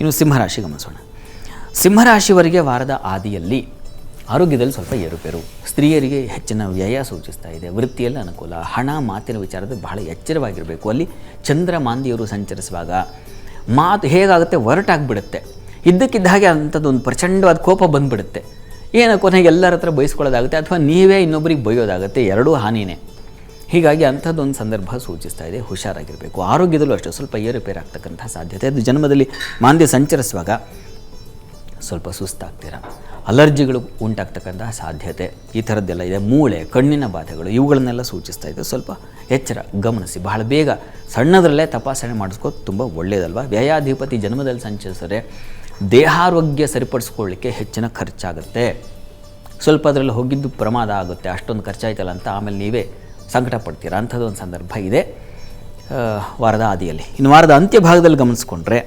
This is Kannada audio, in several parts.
ಇನ್ನು ಸಿಂಹರಾಶಿ ಗಮನಿಸೋಣ. ಸಿಂಹರಾಶಿವರಿಗೆ ವಾರದ ಆದಿಯಲ್ಲಿ ಆರೋಗ್ಯದಲ್ಲಿ ಸ್ವಲ್ಪ ಏರುಪೇರು. ಸ್ತ್ರೀಯರಿಗೆ ಹೆಚ್ಚಿನ ವ್ಯಯ ಸೂಚಿಸ್ತಾ ಇದೆ. ವೃತ್ತಿಯಲ್ಲಿ ಅನುಕೂಲ. ಹಣ, ಮಾತಿನ ವಿಚಾರದಲ್ಲಿ ಬಹಳ ಎಚ್ಚರವಾಗಿರಬೇಕು. ಅಲ್ಲಿ ಚಂದ್ರ ಮಾಂದಿಯವರು ಸಂಚರಿಸುವಾಗ ಮಾತು ಹೇಗಾಗುತ್ತೆ? ಒರಟಾಗ್ಬಿಡುತ್ತೆ. ಇದ್ದಕ್ಕಿದ್ದ ಹಾಗೆ ಅಂಥದ್ದೊಂದು ಪ್ರಚಂಡವಾದ ಕೋಪ ಬಂದ್ಬಿಡುತ್ತೆ. ಏನೋ ಕೊನೆಗೆ ಎಲ್ಲರ ಹತ್ರ ಬಯಸ್ಕೊಳ್ಳೋದಾಗುತ್ತೆ. ಅಥವಾ ನೀವೇ ಇನ್ನೊಬ್ಬರಿಗೆ ಬೈಯೋದಾಗುತ್ತೆ. ಎರಡೂ ಹಾನಿನೇ. ಹೀಗಾಗಿ ಅಂಥದ್ದೊಂದು ಸಂದರ್ಭ ಸೂಚಿಸ್ತಾ ಇದೆ, ಹುಷಾರಾಗಿರಬೇಕು. ಆರೋಗ್ಯದಲ್ಲೂ ಅಷ್ಟೇ, ಸ್ವಲ್ಪ ಏರುಪೇರು ಆಗ್ತಕ್ಕಂಥ ಸಾಧ್ಯತೆ. ಅದು ಜನ್ಮದಲ್ಲಿ ಮಾಂದ್ಯ ಸಂಚರಿಸುವಾಗ ಸ್ವಲ್ಪ ಸುಸ್ತಾಗ್ತೀರ? ಅಲರ್ಜಿಗಳು ಉಂಟಾಗ್ತಕ್ಕಂತಹ ಸಾಧ್ಯತೆ, ಈ ಥರದ್ದೆಲ್ಲ ಇದೆ. ಮೂಳೆ, ಕಣ್ಣಿನ ಬಾಧೆಗಳು, ಇವುಗಳನ್ನೆಲ್ಲ ಸೂಚಿಸ್ತಾ ಇದೆ. ಸ್ವಲ್ಪ ಎಚ್ಚರ, ಗಮನಿಸಿ. ಬಹಳ ಬೇಗ ಸಣ್ಣದರಲ್ಲೇ ತಪಾಸಣೆ ಮಾಡಿಸ್ಕೋದು ತುಂಬ ಒಳ್ಳೆಯದಲ್ವ ವ್ಯಯಾಧಿಪತಿ ಜನ್ಮದಲ್ಲಿ ಸಂಚರಿಸಿದ್ರೆ ದೇಹಾರೋಗ್ಯ ಸರಿಪಡಿಸ್ಕೊಳ್ಳಿಕ್ಕೆ ಹೆಚ್ಚಿನ ಖರ್ಚಾಗುತ್ತೆ. ಸ್ವಲ್ಪ ಅದರಲ್ಲಿ ಹೋಗಿದ್ದು ಪ್ರಮಾದ ಆಗುತ್ತೆ. ಅಷ್ಟೊಂದು ಖರ್ಚಾಯ್ತಲ್ಲ ಅಂತ ಆಮೇಲೆ ನೀವೇ ಸಂಕಟ ಅಂಥದ್ದು ಒಂದು ಸಂದರ್ಭ ಇದೆ. ವಾರದ ಆದಿಯಲ್ಲಿ ಇನ್ನು ವಾರದ ಅಂತ್ಯ ಭಾಗದಲ್ಲಿ ಗಮನಿಸ್ಕೊಂಡ್ರೆ,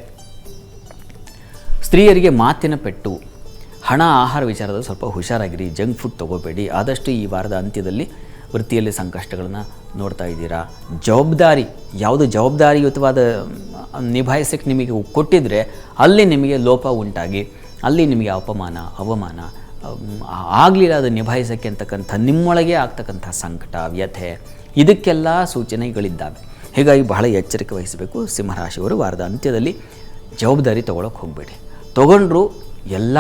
ಸ್ತ್ರೀಯರಿಗೆ ಮಾತಿನ ಪೆಟ್ಟು, ಹಣ, ಆಹಾರ ವಿಚಾರದಲ್ಲಿ ಸ್ವಲ್ಪ ಹುಷಾರಾಗಿರಿ, ಜಂಕ್ ಫುಡ್ ತೊಗೋಬೇಡಿ. ಆದಷ್ಟು ಈ ವಾರದ ಅಂತ್ಯದಲ್ಲಿ ವೃತ್ತಿಯಲ್ಲಿ ಸಂಕಷ್ಟಗಳನ್ನು ನೋಡ್ತಾ ಇದ್ದೀರಾ? ಜವಾಬ್ದಾರಿ, ಯಾವುದು ಜವಾಬ್ದಾರಿಯುತವಾದ ನಿಭಾಯಿಸಕ್ಕೆ ನಿಮಗೆ ಕೊಟ್ಟಿದ್ರೆ, ಅಲ್ಲಿ ನಿಮಗೆ ಲೋಪ ಉಂಟಾಗಿ, ಅಲ್ಲಿ ನಿಮಗೆ ಅಪಮಾನ, ಅವಮಾನ ಆಗಲಿಲ್ಲ ಅದು ನಿಭಾಯಿಸೋಕ್ಕೆ ಅಂತಕ್ಕಂಥ, ನಿಮ್ಮೊಳಗೆ ಆಗ್ತಕ್ಕಂಥ ಸಂಕಟ, ವ್ಯಥೆ, ಇದಕ್ಕೆಲ್ಲ ಸೂಚನೆಗಳಿದ್ದಾವೆ. ಹೀಗಾಗಿ ಬಹಳ ಎಚ್ಚರಿಕೆ ವಹಿಸಬೇಕು. ಸಿಂಹರಾಶಿಯವರು ವಾರದ ಅಂತ್ಯದಲ್ಲಿ ಜವಾಬ್ದಾರಿ ತೊಗೊಳಕ್ಕೆ ಹೋಗಬೇಡಿ. ತೊಗೊಂಡ್ರು ಎಲ್ಲ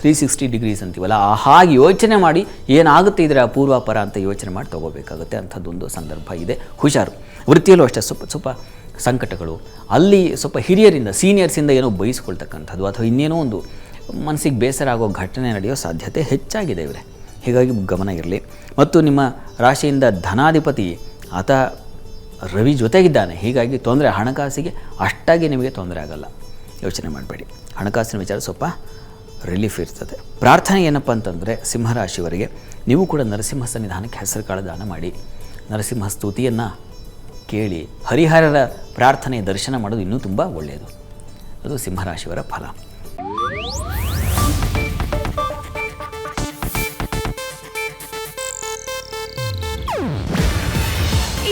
ತ್ರೀ ಸಿಕ್ಸ್ಟಿ ಡಿಗ್ರೀಸ್ ಅಂತೀವಲ್ಲ, ಆ ಹಾಗೆ ಯೋಚನೆ ಮಾಡಿ ಏನಾಗುತ್ತೆ ಇದ್ರೆ ಆ ಪೂರ್ವಾಪರ ಅಂತ ಯೋಚನೆ ಮಾಡಿ ತೊಗೋಬೇಕಾಗುತ್ತೆ. ಅಂಥದ್ದೊಂದು ಸಂದರ್ಭ ಇದೆ. ಹುಷಾರು. ವೃತ್ತಿಯಲ್ಲೂ ಅಷ್ಟೇ ಸ್ವಲ್ಪ ಸ್ವಲ್ಪ ಸಂಕಟಗಳು. ಅಲ್ಲಿ ಸ್ವಲ್ಪ ಹಿರಿಯರಿಂದ ಸೀನಿಯರ್ಸಿಂದ ಏನೋ ಬಯಸ್ಕೊಳ್ತಕ್ಕಂಥದ್ದು ಅಥವಾ ಇನ್ನೇನೋ ಒಂದು ಮನಸ್ಸಿಗೆ ಬೇಸರ ಆಗೋ ಘಟನೆ ನಡೆಯೋ ಸಾಧ್ಯತೆ ಹೆಚ್ಚಾಗಿದೆ ಇವರೇ. ಹೀಗಾಗಿ ಗಮನ ಇರಲಿ. ಮತ್ತು ನಿಮ್ಮ ರಾಶಿಯಿಂದ ಧನಾಧಿಪತಿ ಆತ ರವಿ ಜೊತೆಗಿದ್ದಾನೆ. ಹೀಗಾಗಿ ತೊಂದರೆ, ಹಣಕಾಸಿಗೆ ಅಷ್ಟಾಗಿ ನಿಮಗೆ ತೊಂದರೆ ಆಗಲ್ಲ. ಯೋಚನೆ ಮಾಡಬೇಡಿ. ಹಣಕಾಸಿನ ವಿಚಾರ ಸ್ವಲ್ಪ ರಿಲೀಫ್ ಇರ್ತದೆ. ಪ್ರಾರ್ಥನೆ ಏನಪ್ಪ ಅಂತಂದರೆ ಸಿಂಹರಾಶಿಯವರಿಗೆ ನೀವು ಕೂಡ ನರಸಿಂಹ ಸನ್ನಿಧಾನಕ್ಕೆ ಹೆಸರು ಕಾಳು ದಾನ ಮಾಡಿ, ನರಸಿಂಹ ಸ್ತುತಿಯನ್ನು ಕೇಳಿ, ಹರಿಹರರ ಪ್ರಾರ್ಥನೆ ದರ್ಶನ ಮಾಡೋದು ಇನ್ನೂ ತುಂಬ ಒಳ್ಳೆಯದು. ಅದು ಸಿಂಹರಾಶಿಯವರ ಫಲ.